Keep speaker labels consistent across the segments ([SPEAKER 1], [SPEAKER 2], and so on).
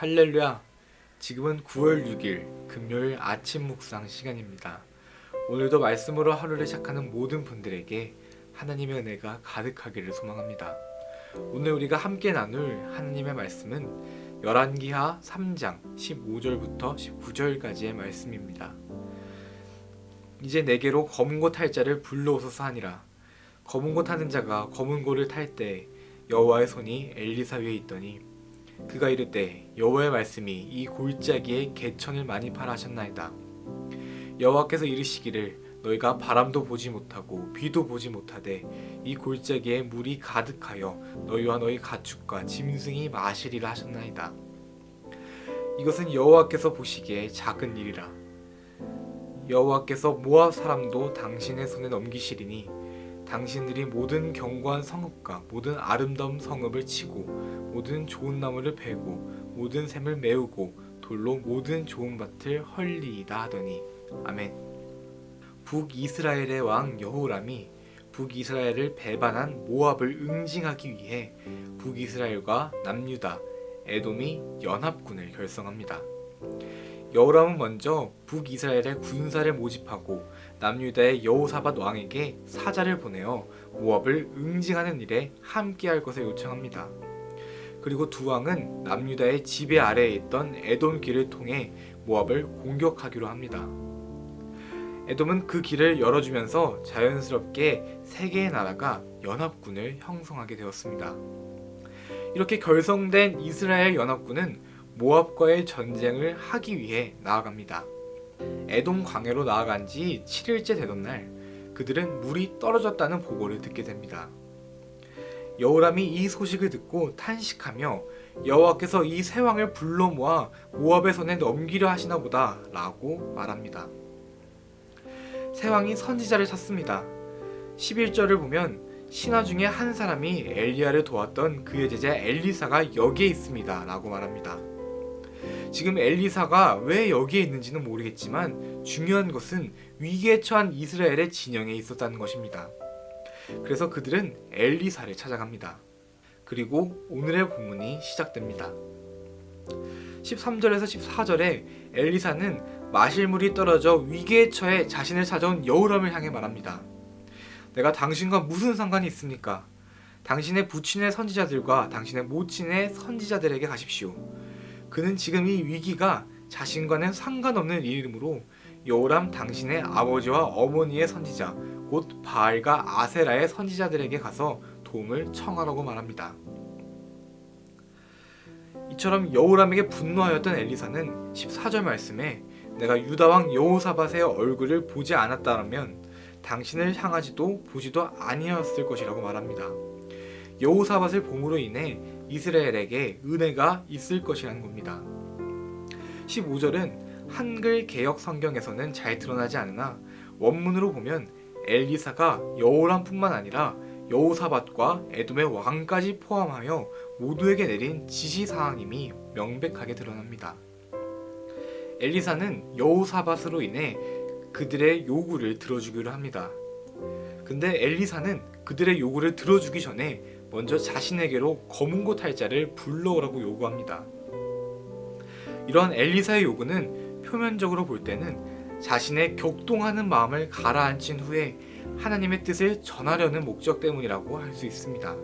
[SPEAKER 1] 할렐루야. 지금은 9월 6일 금요일 아침 묵상 시간입니다. 오늘도 말씀으로 하루를 시작하는 모든 분들에게 하나님의 은혜가 가득하기를 소망합니다. 오늘 우리가 함께 나눌 하나님의 말씀은 열왕기하 3장 15절부터 19절까지의 말씀입니다. 이제 내게로 검은 고 탈 자를 불러오소서 하니라. 검은 고 타는 자가 검은 고를 탈 때 여호와의 손이 엘리사 위에 있더니 그가 이르되 여호와의 말씀이 이 골짜기에 개천을 많이 파라 하셨나이다. 여호와께서 이르시기를 너희가 바람도 보지 못하고 비도 보지 못하되 이 골짜기에 물이 가득하여 너희와 너희 가축과 짐승이 마시리라 하셨나이다. 이것은 여호와께서 보시기에 작은 일이라. 여호와께서 모압 사람도 당신의 손에 넘기시리니 당신들이 모든 견고한 성읍과 모든 아름다운 성읍을 치고 모든 좋은 나무를 베고 모든 샘을 메우고 돌로 모든 좋은 밭을 헐리이다 하더니 아멘. 북이스라엘의 왕 여호람이 북이스라엘을 배반한 모압을 응징하기 위해 북이스라엘과 남유다, 에돔이 연합군을 결성합니다. 여호람은 먼저 북이스라엘의 군사를 모집하고 남유다의 여호사밧 왕에게 사자를 보내어 모압을 응징하는 일에 함께할 것을 요청합니다. 그리고 두 왕은 남유다의 지배 아래에 있던 에돔 길을 통해 모압을 공격하기로 합니다. 에돔은 그 길을 열어주면서 자연스럽게 세 개의 나라가 연합군을 형성하게 되었습니다. 이렇게 결성된 이스라엘 연합군은 모압과의 전쟁을 하기 위해 나아갑니다. 에돔 광해로 나아간 지 7일째 되던 날 그들은 물이 떨어졌다는 보고를 듣게 됩니다. 여호람이 이 소식을 듣고 탄식하며 여호와께서 이 세 왕을 불러 모아 모압의 손에 넘기려 하시나 보다라고 말합니다. 세 왕이 선지자를 찾습니다. 11절을 보면 신하 중에 한 사람이 엘리야를 도왔던 그의 제자 엘리사가 여기에 있습니다라고 말합니다. 지금 엘리사가 왜 여기에 있는지는 모르겠지만 중요한 것은 위기에 처한 이스라엘의 진영에 있었다는 것입니다. 그래서 그들은 엘리사를 찾아갑니다. 그리고 오늘의 본문이 시작됩니다. 13절에서 14절에 엘리사는 마실 물이 떨어져 위기에 처해 자신을 찾아온 여우람을 향해 말합니다. 내가 당신과 무슨 상관이 있습니까? 당신의 부친의 선지자들과 당신의 모친의 선지자들에게 가십시오. 그는 지금 이 위기가 자신과는 상관없는 일이므로 여호람 당신의 아버지와 어머니의 선지자 곧 바알과 아세라의 선지자들에게 가서 도움을 청하라고 말합니다. 이처럼 여호람에게 분노하였던 엘리사는 14절 말씀에 내가 유다 왕 여호사밧의 얼굴을 보지 않았다면 당신을 향하지도 보지도 아니하였을 것이라고 말합니다. 여호사밧을 봄으로 인해 이스라엘에게 은혜가 있을 것이라는 겁니다. 15절은 한글 개역 성경에서는 잘 드러나지 않으나 원문으로 보면 엘리사가 여호람뿐만 아니라 여호사밧과 에돔의 왕까지 포함하여 모두에게 내린 지시 사항임이 명백하게 드러납니다. 엘리사는 여호사밧으로 인해 그들의 요구를 들어주기로 합니다. 근데 엘리사는 그들의 요구를 들어주기 전에 먼저 자신에게로 검은 고 탈자를 불러오라고 요구합니다. 이러한 엘리사의 요구는 표면적으로 볼 때는 자신의 격동하는 마음을 가라앉힌 후에 하나님의 뜻을 전하려는 목적 때문이라고 할 수 있습니다.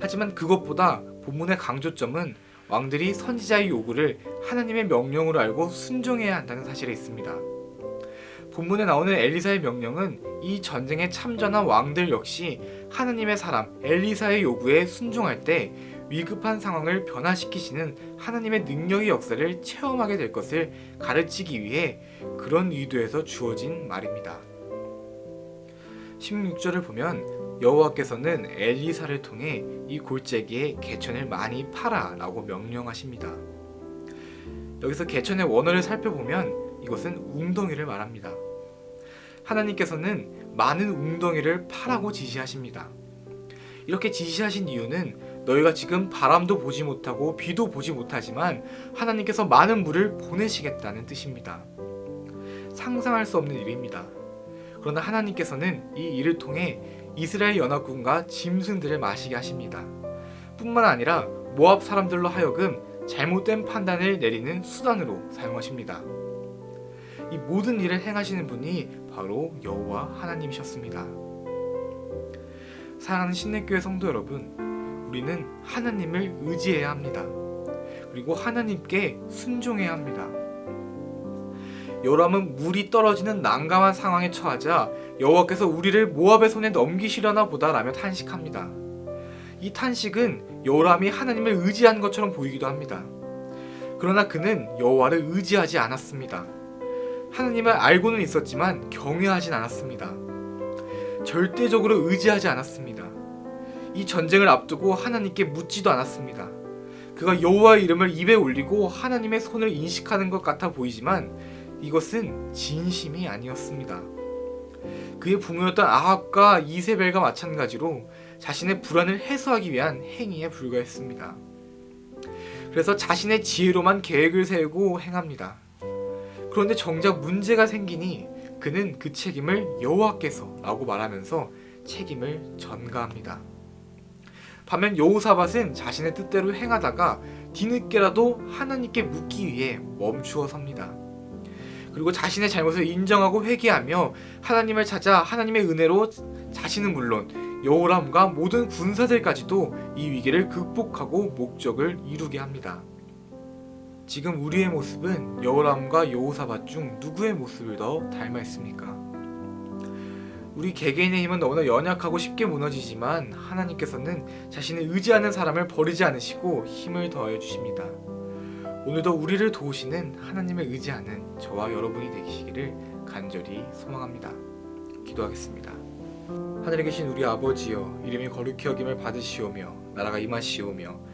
[SPEAKER 1] 하지만 그것보다 본문의 강조점은 왕들이 선지자의 요구를 하나님의 명령으로 알고 순종해야 한다는 사실에 있습니다. 본문에 나오는 엘리사의 명령은 이 전쟁에 참전한 왕들 역시 하나님의 사람 엘리사의 요구에 순종할 때 위급한 상황을 변화시키시는 하나님의 능력의 역사를 체험하게 될 것을 가르치기 위해 그런 의도에서 주어진 말입니다. 16절을 보면 여호와께서는 엘리사를 통해 이 골짜기에 개천을 많이 파라라고 명령하십니다. 여기서 개천의 원어를 살펴보면 이것은 웅덩이를 말합니다. 하나님께서는 많은 웅덩이를 파라고 지시하십니다. 이렇게 지시하신 이유는 너희가 지금 바람도 보지 못하고 비도 보지 못하지만 하나님께서 많은 물을 보내시겠다는 뜻입니다. 상상할 수 없는 일입니다. 그러나 하나님께서는 이 일을 통해 이스라엘 연합군과 짐승들을 마시게 하십니다. 뿐만 아니라 모압 사람들로 하여금 잘못된 판단을 내리는 수단으로 사용하십니다. 이 모든 일을 행하시는 분이 바로 여호와 하나님이셨습니다. 사랑하는 신내교회 성도 여러분, 우리는 하나님을 의지해야 합니다. 그리고 하나님께 순종해야 합니다. 요람은 물이 떨어지는 난감한 상황에 처하자 여호와께서 우리를 모압의 손에 넘기시려나 보다라며 탄식합니다. 이 탄식은 요람이 하나님을 의지한 것처럼 보이기도 합니다. 그러나 그는 여호와를 의지하지 않았습니다. 하나님을 알고는 있었지만 경외하진 않았습니다. 절대적으로 의지하지 않았습니다. 이 전쟁을 앞두고 하나님께 묻지도 않았습니다. 그가 여호와의 이름을 입에 올리고 하나님의 손을 인식하는 것 같아 보이지만 이것은 진심이 아니었습니다. 그의 부모였던 아합과 이세벨과 마찬가지로 자신의 불안을 해소하기 위한 행위에 불과했습니다. 그래서 자신의 지혜로만 계획을 세우고 행합니다. 그런데 정작 문제가 생기니 그는 그 책임을 여호와께서라고 말하면서 책임을 전가합니다. 반면 여호사밧은 자신의 뜻대로 행하다가 뒤늦게라도 하나님께 묻기 위해 멈추어 섭니다. 그리고 자신의 잘못을 인정하고 회개하며 하나님을 찾아 하나님의 은혜로 자신은 물론 여호람과 모든 군사들까지도 이 위기를 극복하고 목적을 이루게 합니다. 지금 우리의 모습은 여호람과 여호사밧 중 누구의 모습을 더 닮아 있습니까? 우리 개개인의 힘은 너무나 연약하고 쉽게 무너지지만 하나님께서는 자신을 의지하는 사람을 버리지 않으시고 힘을 더해 주십니다. 오늘도 우리를 도우시는 하나님을 의지하는 저와 여러분이 되시기를 간절히 소망합니다. 기도하겠습니다. 하늘에 계신 우리 아버지여 이름이 거룩히 여김을 받으시오며 나라가 임하시오며